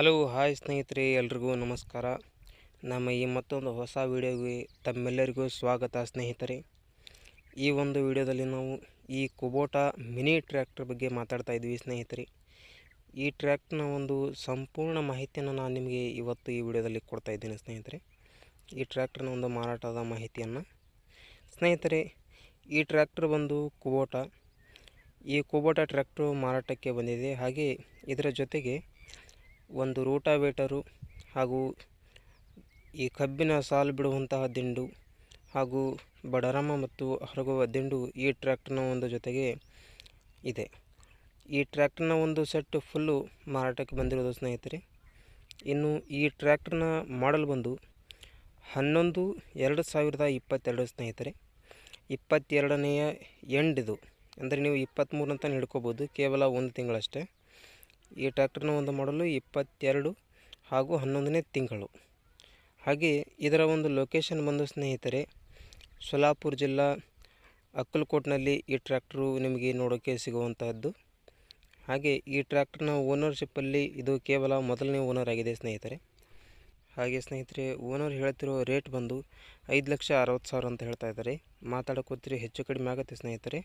Hello, hi ಸ್ನೇಹಿತರೆ, ಎಲ್ರಿಗೂ ನಮಸ್ಕಾರ. ನಮ್ಮ ಈ ಮತ್ತೊಂದು ಹೊಸ ವಿಡಿಯೋಗೆ ತಮ್ಮೆಲ್ಲರಿಗೂ ಸ್ವಾಗತ ಸ್ನೇಹಿತರೆ. ಈ ಒಂದು ವಿಡಿಯೋದಲ್ಲಿ ನಾವು ಈ ಕುಬೋಟಾ ಮಿನಿ ಟ್ರ್ಯಾಕ್ಟರ್ ಬಗ್ಗೆ ಮಾತಾಡ್ತಾ ಇದ್ವಿ ಸ್ನೇಹಿತರೆ. ಈ ಟ್ರ್ಯಾಕ್ಟ್ನ ಒಂದು ಸಂಪೂರ್ಣ ಮಾಹಿತಿಯನ್ನು ನಾನು ನಿಮಗೆ ಇವತ್ತು ಈ ವಿಡಿಯೋದಲ್ಲಿ ಕೊಡ್ತಾ ಇದ್ದೀನಿ ಸ್ನೇಹಿತರೆ. ಈ ಟ್ರ್ಯಾಕ್ಟರ್ನ ಒಂದು ಮಾರಾಟದ ಮಾಹಿತಿಯನ್ನು. ಸ್ನೇಹಿತರೆ, ಈ ಟ್ರ್ಯಾಕ್ಟರ್ ಬಂದು ಕುಬೋಟಾ. ಈ ಕುಬೋಟಾ ಟ್ರ್ಯಾಕ್ಟ್ರು ಮಾರಾಟಕ್ಕೆ ಬಂದಿದೆ. ಹಾಗೆ ಇದರ ಜೊತೆಗೆ ಒಂದು ರೂಟಾವೇಟರು ಹಾಗೂ ಈ ಕಬ್ಬಿನ ಸಾಲು ಬಿಡುವಂತಹ ದಿಂಡು ಹಾಗೂ ಬಡರಮ ಮತ್ತು ಹರಗುವ ದಿಂಡು ಈ ಟ್ರ್ಯಾಕ್ಟರ್ನ ಒಂದು ಜೊತೆಗೆ ಇದೆ. ಈ ಟ್ರ್ಯಾಕ್ಟರ್ನ ಒಂದು ಸೆಟ್ ಫುಲ್ಲು ಮಾರಾಟಕ್ಕೆ ಬಂದಿರೋದು ಸ್ನೇಹಿತರೆ. ಇನ್ನು ಈ ಟ್ರ್ಯಾಕ್ಟರ್ನ ಮಾಡಲ್ ಬಂದು ಹನ್ನೊಂದು ಎರಡು ಸಾವಿರದ ಇಪ್ಪತ್ತೆರಡು ಸ್ನೇಹಿತರೆ. ಇಪ್ಪತ್ತೆರಡನೆಯ ಎಂಡ್ ಇದು. ಅಂದರೆ ನೀವು ಇಪ್ಪತ್ತ್ಮೂರು ಅಂತ ಹಿಡ್ಕೋಬೋದು ಕೇವಲ ಒಂದು ತಿಂಗಳಷ್ಟೇ. ಈ ಟ್ಯಾಕ್ಟರ್ನ ಒಂದು ಮಾಡಲು ಇಪ್ಪತ್ತೆರಡು ಹಾಗೂ ಹನ್ನೊಂದನೇ ತಿಂಗಳು. ಹಾಗೆ ಇದರ ಒಂದು ಲೊಕೇಶನ್ ಬಂದು ಸ್ನೇಹಿತರೆ, ಸೊಲಾಪುರ ಜಿಲ್ಲಾ ಅಕ್ಕಲ್ಕೋಟ್ನಲ್ಲಿ ಈ ಟ್ರ್ಯಾಕ್ಟ್ರು ನಿಮಗೆ ನೋಡೋಕ್ಕೆ ಸಿಗುವಂತಹದ್ದು. ಹಾಗೆ ಈ ಟ್ರ್ಯಾಕ್ಟರ್ನ ಓನರ್ಶಿಪ್ಪಲ್ಲಿ ಇದು ಕೇವಲ ಮೊದಲನೇ ಓನರ್ ಆಗಿದೆ ಸ್ನೇಹಿತರೆ. ಹಾಗೆ ಸ್ನೇಹಿತರೆ ಓನರ್ ಹೇಳ್ತಿರೋ ರೇಟ್ ಬಂದು ಐದು ಲಕ್ಷ ಅರವತ್ತು ಸಾವಿರ ಅಂತ ಹೇಳ್ತಾ ಇದ್ದಾರೆ. ಮಾತಾಡೋಕೋತ್ರಿ ಹೆಚ್ಚು ಕಡಿಮೆ ಆಗುತ್ತೆ ಸ್ನೇಹಿತರೆ.